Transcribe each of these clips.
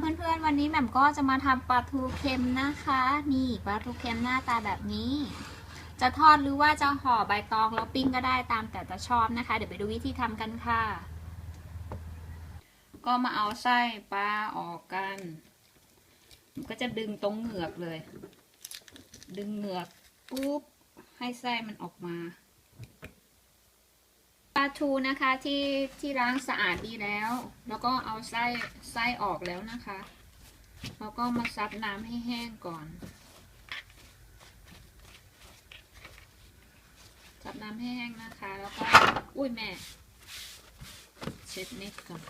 เพื่อนๆ วันนี้แหม่มก็จะมาทำปลาทูเค็มนะคะ นี่ปลาทูเค็มหน้าตาแบบนี้ จะทอดหรือว่าจะห่อใบตองแล้วปิ้งก็ได้ตามแต่จะชอบนะคะ เดี๋ยวไปดูวิธีทำกันค่ะ ก็มาเอาไส้ปลาออกกันมันก็จะดึงตรงเหงือกเลย ดึงเหงือกปุ๊บให้ไส้มันออกมา ปลาทูนะคะที่ที่ล้างสะอาดดีแล้ว แล้วก็เอาไส้ไส้ออกแล้วนะคะ แล้วก็มาซับน้ำให้แห้งก่อน ซับน้ำให้แห้งนะคะ แล้วก็ อุ้ยแม่ เช็ดนิดก่อน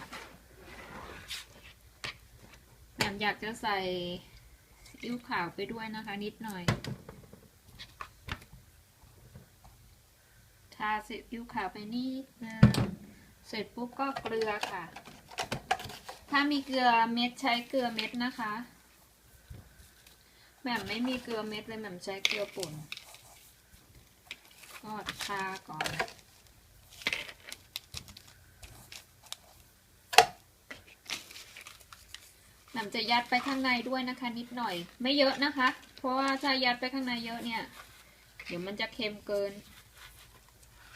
แหม่มอยากจะใส่ซีอิ๊วขาวไปด้วยนะคะนิดหน่อย ทาซีอิ๊วขาวไปนิดนึงเสร็จปุ๊บก็เกลือค่ะ ถ้ามีเกลือเม็ดใช้เกลือเม็ดนะคะแหม่มไม่มีเกลือเม็ดเลยแหม่มใช้เกลือป่นก็ทาก่อนแหม่มจะยัดไปข้างในด้วยนะคะ นิดหน่อย ไม่เยอะนะคะ เพราะว่าถ้ายัดไปข้างในเยอะเนี่ย เดี๋ยวมันจะเค็มเกิน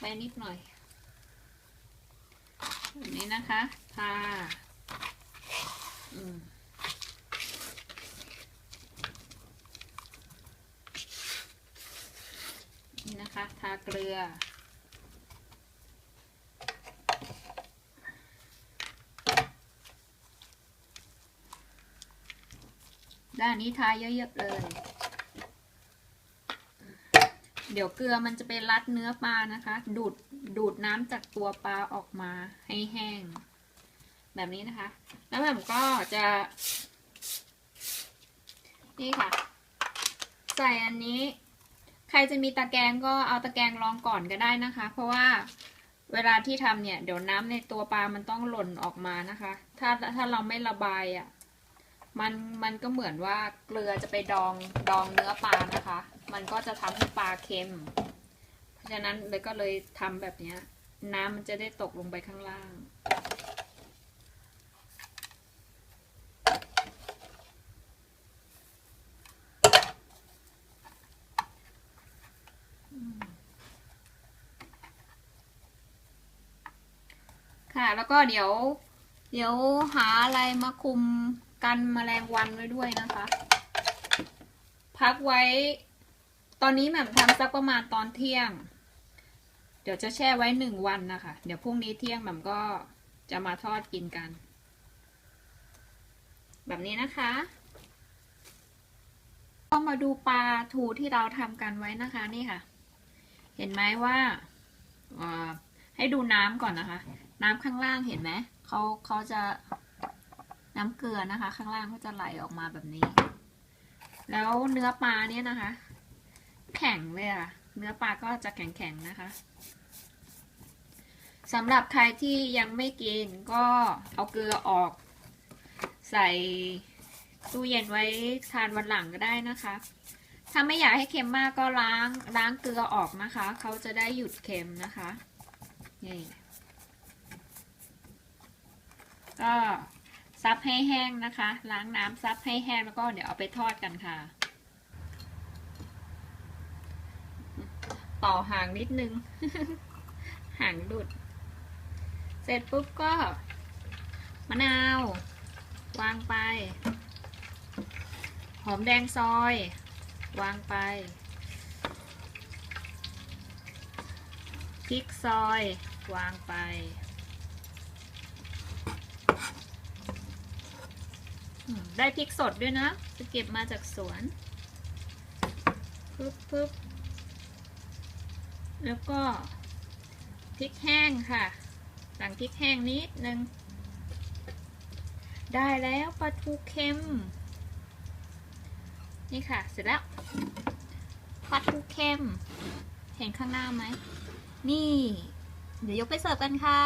ไปนิดหน่อยแบบนี้นะคะทาอืมนี่นะคะทาเกลือ ด้านนี้ทาเยอะๆเลย เดี๋ยวเกลือมันจะไปรัดเนื้อปลานะคะ ดูดดูดน้ำจากตัวปลาออกมาให้แห้ง แบบนี้นะคะ แล้วผมก็จะ นี่ค่ะ ใส่อันนี้ ใครจะมีตะแกรงก็เอาตะแกรงรองก่อนก็ได้นะคะ เพราะว่าเวลาที่ทำเนี่ย เดี๋ยวน้ำในตัวปลามันต้องหล่นออกมานะคะ ถ้าถ้าเราไม่ระบายอะ่ะ มันมันก็เหมือนว่าเกลือจะไปดองดองเนื้อปลานะคะ มันก็จะทำให้ปลาเค็ม เพราะฉะนั้นเลยก็เลยทำแบบเนี้ย น้ำมันจะได้ตกลงไปข้างล่างค่ะแล้วก็เดี๋ยว เดี๋ยวหาอะไรมาคุม กันแมลงวันไว้ด้วยนะคะ พักไว้ ตอนนี้แหม่มทำสักประมาณตอนเที่ยง เดี๋ยวจะแช่ไว้หนึ่งวันนะคะ เดี๋ยวพรุ่งนี้เที่ยงแหม่มก็จะมาทอดกินกัน แบบนี้นะคะก็มาดูปลาทูที่เราทำกันไว้นะคะนี่ค่ะ เห็นไหมว่าให้ดูน้ำก่อนนะคะ น้ำข้างล่างเห็นไหมเขาเขาจะ น้ำเกลือนะคะ ข้างล่างเขาจะไหลออกมาแบบนี้ แล้วเนื้อปลาเนี่ยนะคะ แข็งเลยอะเนื้อปลาก็จะแข็งๆนะคะสำหรับใครที่ยังไม่กินก็เอาเกลือออก ใส่ตู้เย็นไว้ทานวันหลังก็ได้นะคะ ถ้าไม่อยากให้เค็มมากก็ล้างล้างเกลือออกนะคะ เขาจะได้หยุดเค็มนะคะนี่ก็ ซับให้แห้งนะคะ ล้างน้ำซับให้แห้งแล้วก็เดี๋ยวเอาไปทอดกันค่ะ ต่อห่างนิดนึง ห่างดุด เสร็จปุ๊บก็มะนาว วางไป หอมแดงซอย วางไปพริกซอย วางไป อืม ได้พริกสดด้วยนะ จะเก็บมาจากสวนปึ๊บปึ๊บแล้วก็พริกแห้งค่ะ สั่งพริกแห้งนิดนึง ได้แล้วปลาทูเค็ม นี่ค่ะ เสร็จแล้วปลาทูเค็ม เห็นข้างหน้าไหม นี่ เดี๋ยวยกไปเสิร์ฟกันค่ะ